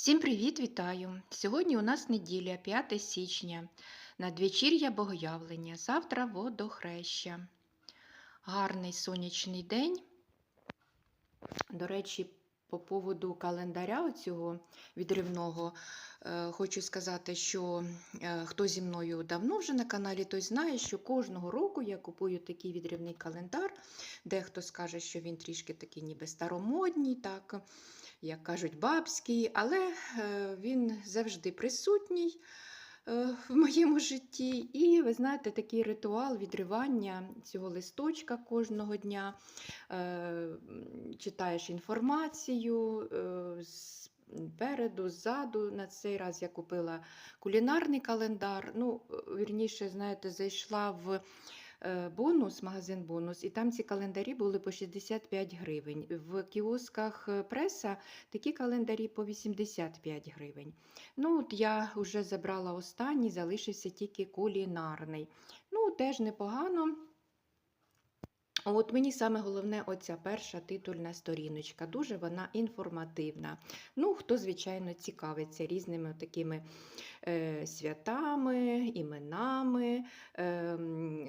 Всім привіт, вітаю! Сьогодні у нас неділя, 5 січня, надвечір'я Богоявлення, завтра водохреща. Гарний сонячний день. До речі, по поводу календаря цього відривного, е, хочу сказати, що е, хто зі мною давно вже на каналі, той знає, що кожного року я купую такий відривний календар. Дехто скаже, що він трішки такий ніби старомодній, так, як кажуть, бабський, але е, він завжди присутній в моєму житті. І ви знаєте, такий ритуал відривання цього листочка кожного дня. Е, Читаєш інформацію. е, Спереду, ззаду. На цей раз я купила кулінарний календар. Ну, е, вірніше, знаєте, зайшла в е, бонус, магазин бонус, і там ці календарі були по 65 гривень. В кіосках е, преса такі календарі по 85 гривень. Ну, от я вже забрала останній, залишився тільки кулінарний. Ну, теж непогано. От мені саме головне оця перша титульна сторіночка. Дуже вона інформативна. Ну, хто, звичайно, цікавиться різними такими е, святами, іменами, е,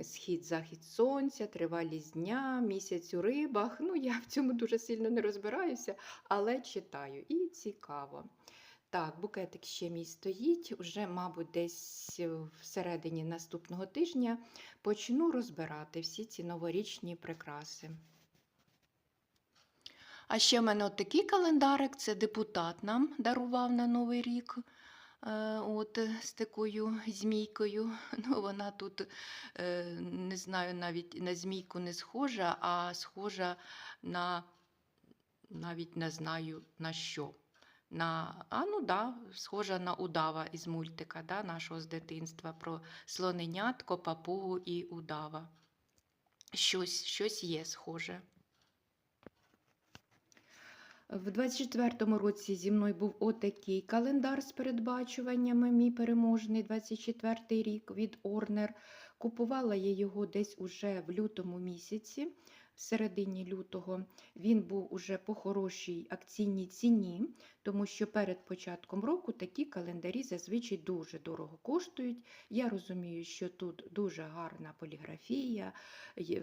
схід-захід сонця, тривалість дня, місяць у рибах. Ну, я в цьому дуже сильно не розбираюся, але читаю і цікаво. Так, букетик ще мій стоїть. Уже, мабуть, десь е, всередині наступного тижня почну розбирати всі ці новорічні прикраси. А ще в мене от такий календарик, це депутат нам дарував на Новий рік. е, От з такою змійкою. Ну, вона тут, е, не знаю, навіть на змійку не схожа, а схожа на навіть не знаю на що. На, а ну да, схожа на удава із мультика да, нашого з дитинства про слоненятко, папугу і удава. Щось, щось є схоже. В 24-му році зі мною був отакий календар з передбачуваннями, мій переможний 24-й рік від Орнер. Купувала я його десь уже в лютому місяці, в середині лютого. Він був уже по хорошій акційній ціні, тому що перед початком року такі календарі зазвичай дуже дорого коштують. Я розумію, що тут дуже гарна поліграфія,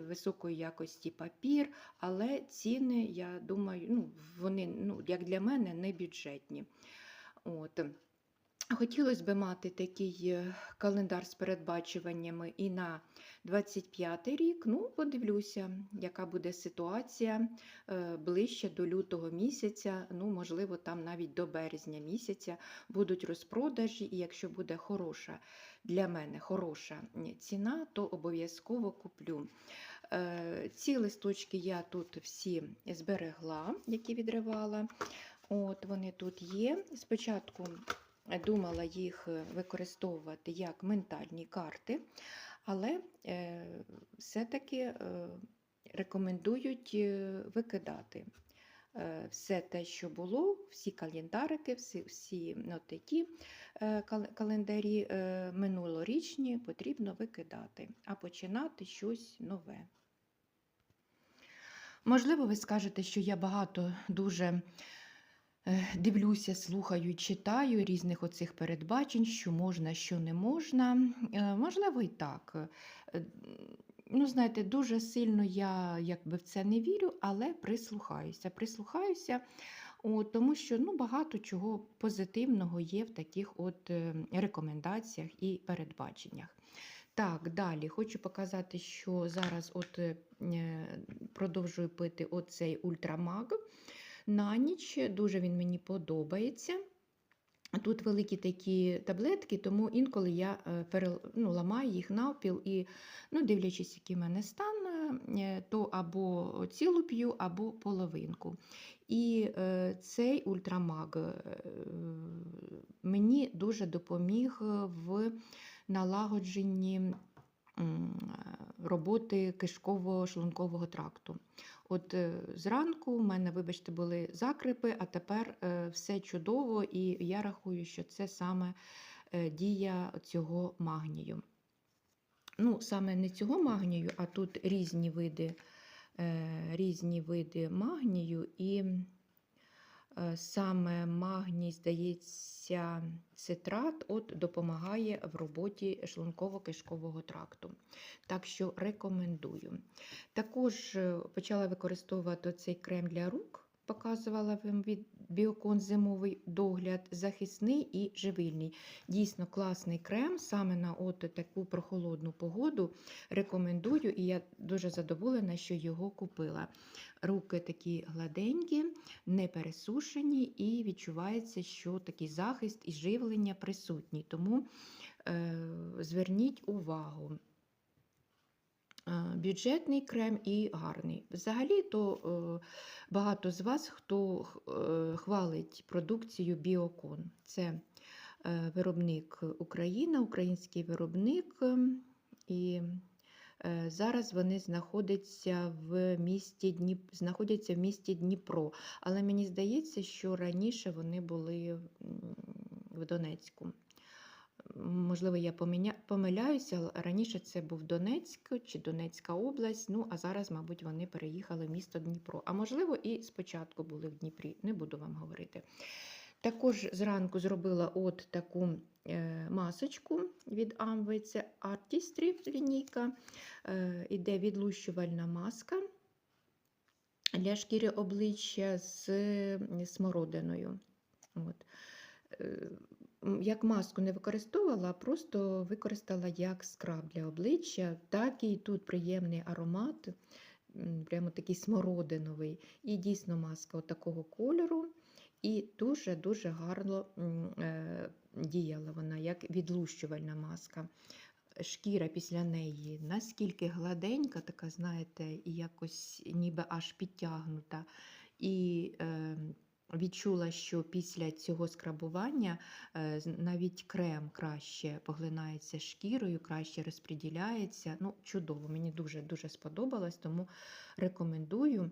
високої якості папір, але ціни, я думаю, ну, вони, ну, як для мене, не бюджетні. От. Хотілося б мати такий е, календар з передбачуваннями і на 25 рік. Ну, подивлюся, яка буде ситуація е, ближче до лютого місяця. Ну, можливо, там навіть до березня місяця будуть розпродажі, і якщо буде хороша для мене хороша ціна, то обов'язково куплю. Е, Ці листочки я тут всі зберегла, які відривала. От вони тут є. Спочатку думала їх е, використовувати як ментальні карти, але е, все-таки е, рекомендують викидати. Все те, що було, всі календарики, всі, всі е, календарі минулорічні потрібно викидати, а починати щось нове. Можливо, ви скажете, що я багато дуже дивлюся, слухаю, читаю різних оцих передбачень, що можна, що не можна. Е, Можливо, і так. Е, Ну, знаєте, дуже сильно я якби в це не вірю, але прислухаюся. Прислухаюся, о, тому що ну, багато чого позитивного є в таких от е, рекомендаціях і передбаченнях. Так, далі хочу показати, що зараз от продовжую пити оцей ультрамаг на ніч. Дуже він мені подобається. Тут великі такі таблетки, тому інколи я е, перел- ну, ламаю їх навпіл і, ну, дивлячись, який в мене стан, е, то або цілу п'ю, або половинку. І е, цей ультрамаг мені дуже допоміг в налагодженні роботи кишково-шлункового тракту. От е, зранку у мене, вибачте, були закрипи, а тепер е, все чудово, і я рахую, що це саме е, дія цього магнію. Ну, саме не цього магнію, а тут різні види, різні види магнію, і Саме магній, здається, цитрат от допомагає в роботі шлунково-кишкового тракту. Так що рекомендую. Також е, почала використовувати цей крем для рук. Показувала вам від Біокон зимовий догляд, захисний і живильний. Дійсно класний крем саме на от таку прохолодну погоду. Рекомендую, і я дуже задоволена, що його купила. Руки такі гладенькі, не пересушені, і відчувається, що такий захист і живлення присутній. Тому е, зверніть увагу. Е, Бюджетний крем і гарний. Взагалі, то е, багато з вас, хто е, хвалить продукцію Біокон. Це виробник Україна, український виробник. ем, І зараз вони знаходяться в місті Дніп... знаходяться в місті Дніпро. Але мені здається, що раніше вони були в Донецьку. Можливо, я поміня... помиляюся, раніше це був Донецьк чи Донецька область, ну а зараз, мабуть, вони переїхали в місто Дніпро. А можливо, і спочатку були в Дніпрі, не буду вам говорити. Також зранку зробила от таку е, масочку від Amway, це Artistry лінійка. Е, іде відлущувальна маска для шкіри обличчя з смородиною. От. Як маску не використовувала, а просто використала як скраб для обличчя. Так і тут приємний аромат, прямо такий смородиновий. І дійсно маска такого кольору. І дуже-дуже гарно е, діяла вона, як відлущувальна маска. Шкіра після неї наскільки гладенька, така, знаєте, і якось ніби аж підтягнута. І е, відчула, що після цього скрабування е, навіть крем краще поглинається шкірою, краще розподіляється. Ну, чудово, мені дуже-дуже сподобалось, тому рекомендую.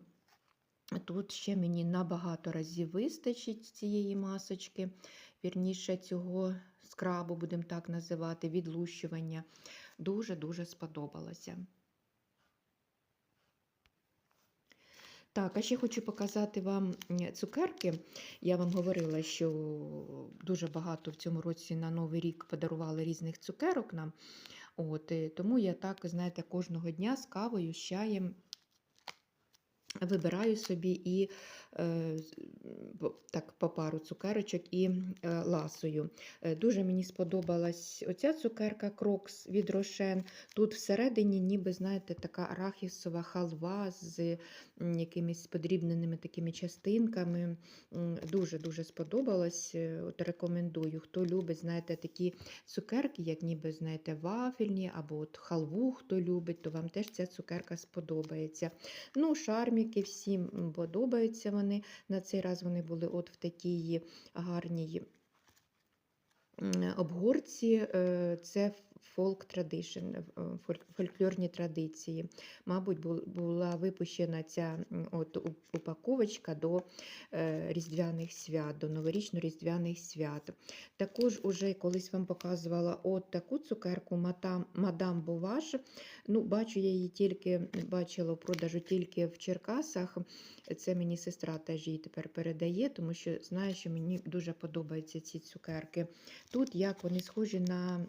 Тут ще мені набагато разів вистачить цієї масочки, вірніше цього скрабу, будемо так називати, відлущування. Дуже-дуже сподобалося. Так, а ще хочу показати вам цукерки. Я вам говорила, що дуже багато в цьому році на Новий рік подарували різних цукерок нам. От, тому я так, знаєте, кожного дня з кавою, з чаєм вибираю собі і е, так, по пару цукерочок і е, ласую. Е, Дуже мені сподобалась оця цукерка Крокс від Рошен. Тут всередині, ніби, знаєте, така арахісова халва з якимись подрібненими такими частинками. Дуже-дуже сподобалось. Е, От рекомендую. Хто любить, знаєте, такі цукерки, як ніби, знаєте, вафельні, або от халву, хто любить, то вам теж ця цукерка сподобається. Ну, шарміки всім подобаються вони. На цей раз вони були от в такій гарній обгорці. Е, Це фолк традишн, фольклорні традиції. Мабуть, була випущена ця от упаковочка до е, Різдвяних свят, до новорічно-різдвяних свят. Також уже колись вам показувала от таку цукерку мадам, Буваш. Ну, бачу я її тільки, бачила в продажу тільки в Черкасах. Це мені сестра теж її тепер передає, тому що знає, що мені дуже подобаються ці цукерки. Тут як вони схожі на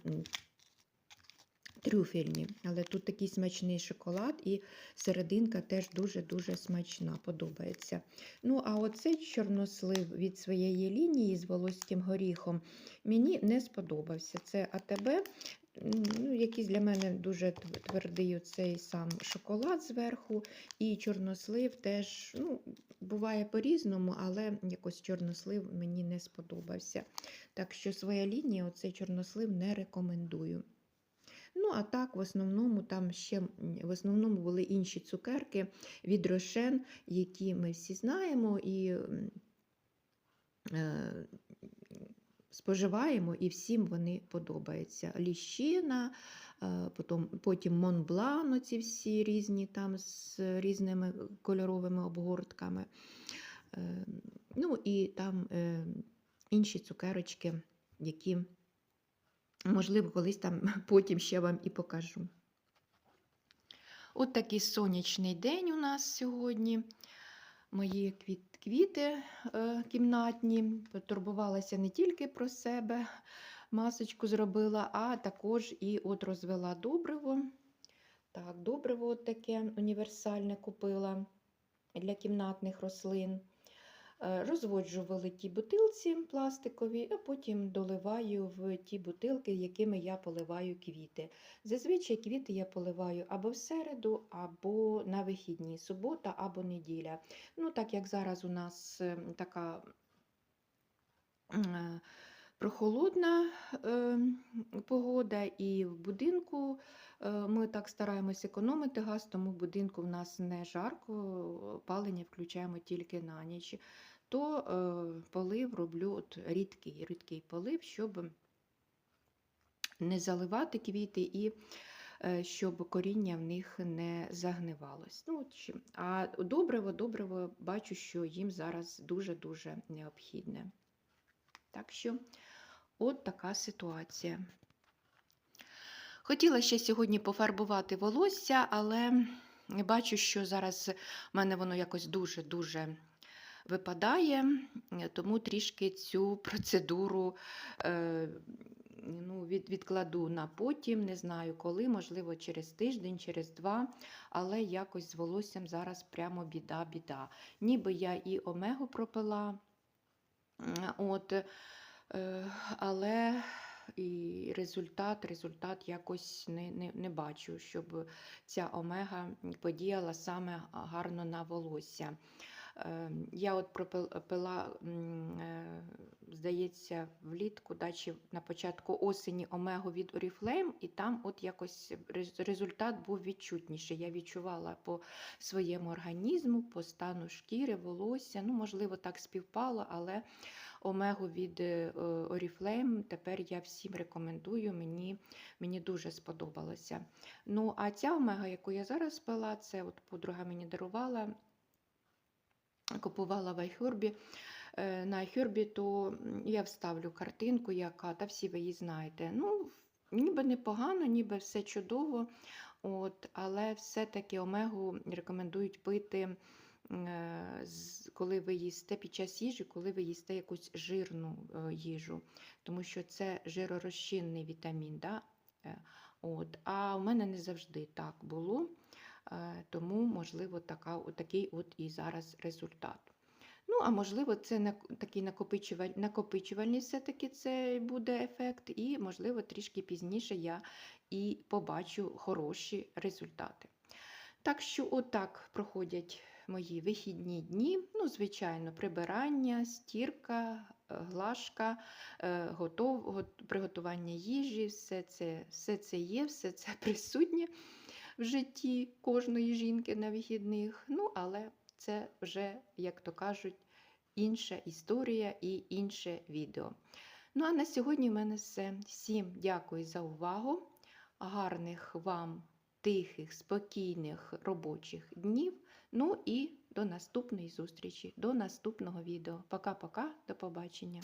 трюфельні, але тут такий смачний шоколад, і серединка теж дуже-дуже смачна, подобається. Ну, а оцей чорнослив від своєї лінії з волоським горіхом мені не сподобався. Це АТБ. Ну, якийсь для мене дуже твердий оцей сам шоколад зверху, і чорнослив теж ну, буває по-різному, але якось чорнослив мені не сподобався. Так що своя лінія, оцей чорнослив не рекомендую. Ну, а так, в основному там ще в основному були інші цукерки від Рошен, які ми всі знаємо і е, споживаємо, і всім вони подобаються. Ліщина, е, потім, потім Монблан, ці всі різні там з різними кольоровими обгортками. Е, Ну і там е, інші цукерочки, які, можливо, колись там потім ще вам і покажу. От такий сонячний день у нас сьогодні. Мої квітки квіти е, кімнатні, турбувалася не тільки про себе, масочку зробила, а також і от розвела добриво. Так, добриво таке універсальне купила для кімнатних рослин. Е, Розводжу в великій бутилці пластикові, а потім доливаю в ті бутилки, якими я поливаю квіти. Зазвичай квіти я поливаю або в середу, або на вихідні, субота або неділя. Ну, так як зараз у нас е, така е, прохолодна е, погода, і в будинку е, ми так стараємось економити газ, тому в будинку в нас не жарко, опалення включаємо тільки на ніч. То е, полив роблю от рідкий, рідкий полив, щоб не заливати квіти і е, щоб коріння в них не загнивалось. Ну. А добриво, добриво бачу, що їм зараз дуже-дуже необхідне. Так що, от така ситуація. Хотіла ще сьогодні пофарбувати волосся, але бачу, що зараз в мене воно якось дуже-дуже випадає, тому трішки цю процедуру е, ну, від, відкладу на потім, не знаю коли, можливо, через тиждень, через два, але якось з волоссям зараз прямо біда-біда. Ніби я і омегу пропила, от, е, але і результат, результат якось не, не, не бачу, щоб ця омега подіяла саме гарно на волосся. Е, Я от пропил- пила, м, е, здається, влітку, да, чи на початку осені омегу від Oriflame, і там от якось результат був відчутніший. Я відчувала по своєму організму, по стану шкіри, волосся. Ну, можливо, так співпало, але омегу від е, Oriflame тепер я всім рекомендую. Мені, мені дуже сподобалося. Ну, а ця омега, яку я зараз пила, це от подруга мені дарувала купувала в iHerb, е, на iHerb, то я вставлю картинку, яка, та всі ви її знаєте. Ну, ніби непогано, ніби все чудово, от, але все-таки омегу рекомендують пити, е, коли ви їсте під час їжі, коли ви їсте якусь жирну е, їжу, тому що це жиророзчинний вітамін. Да? От. А в мене не завжди так було. Е, Тому, можливо, така, такий от і зараз результат. Ну, а можливо, це такий накопичуваль, накопичувальний все-таки це буде ефект, і, можливо, трішки пізніше я і побачу хороші результати. Так що, отак проходять мої вихідні дні. Ну, звичайно, прибирання, стірка, е, глажка, е, готов, приготування їжі, все це, все це є, все це присутнє в житті кожної жінки на вихідних. Ну, але це вже, як то кажуть, інша історія і інше відео. Ну, а на сьогодні в мене все. Всім дякую за увагу. Гарних вам тихих, спокійних робочих днів. Ну і до наступної зустрічі, до наступного відео. Пока-пока, до побачення.